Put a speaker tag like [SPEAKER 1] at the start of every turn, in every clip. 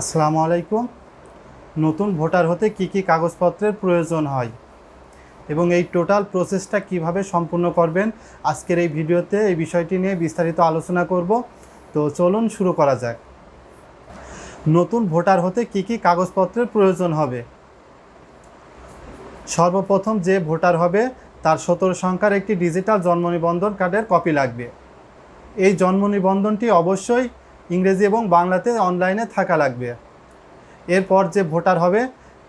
[SPEAKER 1] আসসালামু আলাইকুম। নতুন ভোটার হতে কি কি কাগজপত্রের প্রয়োজন হয় এবং এই টোটাল প্রসেসটা কীভাবে সম্পূর্ণ করবেন, আজকের এই ভিডিওতে এই বিষয়টি নিয়ে বিস্তারিত আলোচনা করব। তো চলুন শুরু করা যাক। নতুন ভোটার হতে কি কি কাগজপত্রের প্রয়োজন হবে? সর্বপ্রথম যে ভোটার হবে, তার সতেরো সংখ্যার একটি ডিজিটাল জন্ম নিবন্ধন কার্ডের কপি লাগবে। এই জন্ম নিবন্ধনটি অবশ্যই ইংরেজি এবং বাংলাতে অনলাইনে থাকা লাগবে। এরপর যে ভোটার হবে,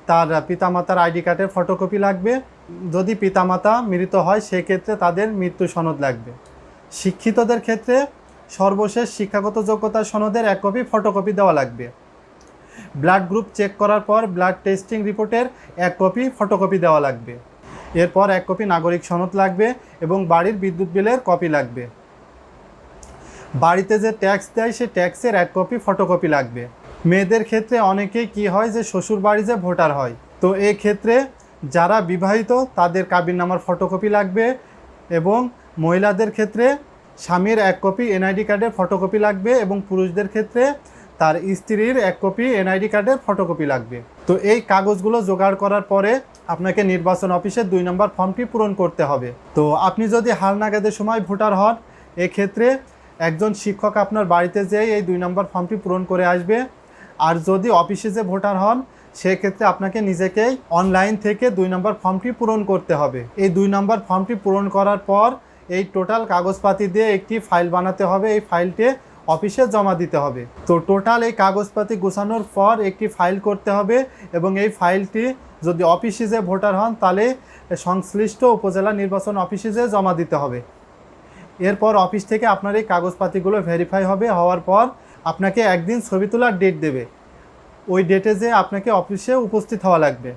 [SPEAKER 1] তার পিতামাতার আইডি কার্ডের ফটোকপি লাগবে। যদি পিতামাতা মৃত হয়, সেক্ষেত্রে তাদের মৃত্যু সনদ লাগবে। শিক্ষিতদের ক্ষেত্রে সর্বশেষ শিক্ষাগত যোগ্যতা সনদের এক কপি ফটোকপি দেওয়া লাগবে। ব্লাড গ্রুপ চেক করার পর ব্লাড টেস্টিং রিপোর্টের এক কপি ফটোকপি দেওয়া লাগবে। এরপর এক কপি নাগরিক সনদ লাগবে এবং বাড়ির বিদ্যুৎ বিলের কপি লাগবে। বাড়িতে যে ট্যাক্স দেয়, সে ট্যাক্সের এক কপি ফটোকপি লাগবে। মেয়েদের ক্ষেত্রে অনেকেই কি হয় যে, শ্বশুর বাড়ি যে ভোটার হয়। তো এই ক্ষেত্রে যারা বিবাহিত, তাদের কাবির নামার ফটোকপি লাগবে এবং মহিলাদের ক্ষেত্রে স্বামীর এক কপি এনআইডি কার্ডের ফটোকপি লাগবে এবং পুরুষদের ক্ষেত্রে তার স্ত্রীর এক কপি এনআইডি কার্ডের ফটোকপি লাগবে। তো এই কাগজগুলো জোগাড় করার পরে আপনাকে নির্বাচন অফিসের দুই নম্বর ফর্মটি পূরণ করতে হবে। তো আপনি যদি হালনাগাদের সময় ভোটার হন, এক্ষেত্রে একজন শিক্ষক আপনার বাড়িতে যেয়ে এই দুই নম্বর ফর্মটি পূরণ করে আসবে। আর যদি অফিসে যে ভোটার হন, সেক্ষেত্রে আপনাকে নিজেকেই অনলাইন থেকে দুই নম্বর ফর্মটি পূরণ করতে হবে। এই দুই নম্বর ফর্মটি পূরণ করার পর এই টোটাল কাগজপাতি দিয়ে একটি ফাইল বানাতে হবে। এই ফাইলটি অফিসে জমা দিতে হবে। তো টোটাল এই কাগজপাতি গোছানোর পর একটি ফাইল করতে হবে এবং এই ফাইলটি যদি অফিসে যে ভোটার হন, তাহলে সংশ্লিষ্ট উপজেলা নির্বাচন অফিসে যে জমা দিতে হবে। এরপর অফিস থেকে আপনার এই কাগজপাতিগুলো ভেরিফাই হবে, হওয়ার পর আপনাকে একদিন ছবি তোলার ডেট দেবে। ওই ডেটে যে আপনাকে অফিসে উপস্থিত হওয়া লাগবে।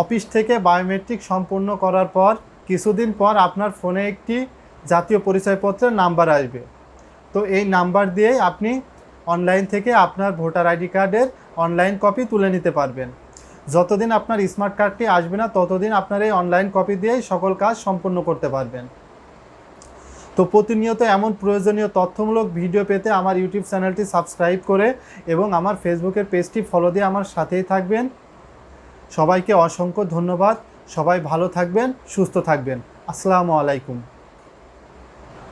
[SPEAKER 1] অফিস থেকে বায়োমেট্রিক সম্পূর্ণ করার পর কিছুদিন পর আপনার ফোনে একটি জাতীয় পরিচয়পত্রের নাম্বার আসবে। তো এই নাম্বার দিয়েই আপনি অনলাইন থেকে আপনার ভোটার আইডি কার্ডের অনলাইন কপি তুলে নিতে পারবেন। যতদিন আপনার স্মার্ট কার্ডটি আসবে না, ততদিন আপনার এই অনলাইন কপি দিয়েই সকল কাজ সম্পূর্ণ করতে পারবেন। তো প্রতিনিয়ত এমন প্রয়োজনীয় তথ্যমূলক ভিডিও পেতে আমার ইউটিউব চ্যানেলটি সাবস্ক্রাইব করে এবং আমার ফেসবুকের পেজটি ফলো দিয়ে আমার সাথেই থাকবেন। সবাইকে অসংখ্য ধন্যবাদ। সবাই ভালো থাকবেন, সুস্থ থাকবেন। আসসালামু আলাইকুম।